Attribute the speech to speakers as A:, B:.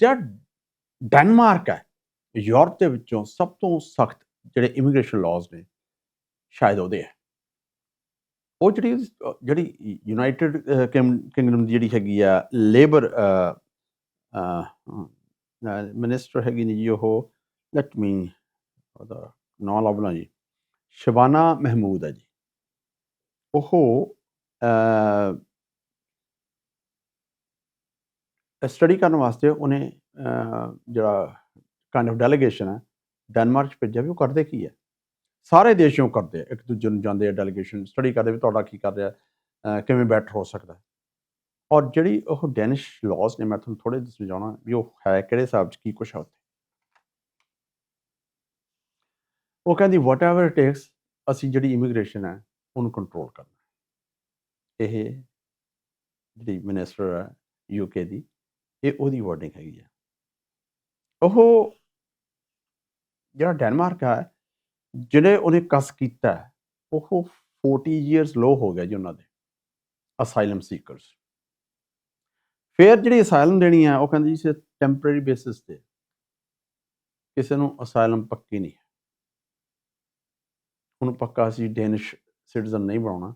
A: ਜਿਹੜਾ ਡੈਨਮਾਰਕ ਹੈ, ਯੂਰਪ ਦੇ ਵਿੱਚੋਂ ਸਭ ਤੋਂ ਸਖਤ ਜਿਹੜੇ ਇਮੀਗ੍ਰੇਸ਼ਨ ਲਾਜ਼ ਨੇ, ਸ਼ਾਇਦ ਉਹਦੇ ਹੈ। ਉਹ ਜਿਹੜੀ ਜਿਹੜੀ ਯੂਨਾਈਟਿਡ ਕਿੰਗਡਮ ਦੀ ਜਿਹੜੀ ਹੈਗੀ ਆ ਲੇਬਰ ਮਿਨਿਸਟਰ ਹੈਗੀ ਨੇ ਜੀ ਉਹ ਲੈਟ ਮੀ ਉਹਦਾ ਨਾਂ ਲੱਭਣਾ ਜੀ। ਸ਼ਬਾਨਾ ਮਹਿਮੂਦ ਹੈ ਜੀ। ਉਹ ਸਟੱਡੀ ਕਰਨ ਵਾਸਤੇ ਉਹਨੇ ਜਿਹੜਾ ਕਾਈਂਡ ਆਫ ਡੈਲੀਗੇਸ਼ਨ ਹੈ ਡੈਨਮਾਰਕ 'ਚ ਭੇਜਿਆ ਵੀ ਉਹ ਕਰਦੇ ਕੀ ਹੈ? ਸਾਰੇ ਦੇਸ਼ੋਂ ਕਰਦੇ ਇੱਕ ਦੂਜੇ ਨੂੰ ਜਾਂਦੇ ਆ ਡੈਲੀਗੇਸ਼ਨ ਸਟੱਡੀ ਕਰਦੇ ਵੀ ਤੁਹਾਡਾ ਕੀ ਕਰ ਰਿਹਾ ਕਿਵੇਂ ਬੈਟਰ ਹੋ ਸਕਦਾ ਔਰ ਜਿਹੜੀ ਉਹ ਡੈਨਿਸ਼ ਲਾਜ਼ ਨੇ, ਮੈਂ ਤੁਹਾਨੂੰ ਥੋੜੇ ਸਮਝਾਉਣਾ, ਵੀ ਉਹ ਹੈ ਕਿਹੜੇ ਹਿਸਾਬ 'ਚ, ਕੀ ਕੁਛ ਹੈ ਉੱਥੇ। ਉਹ ਕਹਿੰਦੀ ਵਾਟ ਐਵਰ ਇਟ ਟੇਕਸ ਅਸੀਂ ਜਿਹੜੀ ਇਮੀਗ੍ਰੇਸ਼ਨ ਹੈ, ਉਹਨੂੰ ਕੰਟਰੋਲ ਕਰਨਾ ਇਹ ਜਿਹੜੀ ਮਿਨਿਸਟਰ ਹੈ ਯੂਕੇ ਦੀ ਇਹ ਉਹਦੀ ਵਰਡਿੰਗ ਹੈਗੀ ਹੈ ਉਹ ਜਿਹੜਾ ਡੈਨਮਾਰਕ ਹੈ ਜਿਹੜੇ ਉਹਨੇ ਕਸ ਕੀਤਾ, ਉਹ 40 ਇਅਰਸ ਲੋ ਹੋ ਗਿਆ ਜੀ ਉਹਨਾਂ ਦੇ ਅਸਾਈਲਮ ਸੀਕਰਸ ਫਿਰ ਜਿਹੜੀ ਅਸਾਈਲਮ ਦੇਣੀ ਹੈ ਉਹ ਕਹਿੰਦੇ ਜੀ ਟੈਂਪਰੇਰੀ ਬੇਸਿਸ ਤੇ, ਕਿਸੇ ਨੂੰ ਅਸਾਈਲਮ ਪੱਕੀ ਨਹੀਂ। ਹੈ ਉਹਨੂੰ ਪੱਕਾ ਸੀ ਡੈਨਿਸ਼ ਸਿਟੀਜ਼ਨ ਨਹੀਂ ਬਣਾਉਣਾ।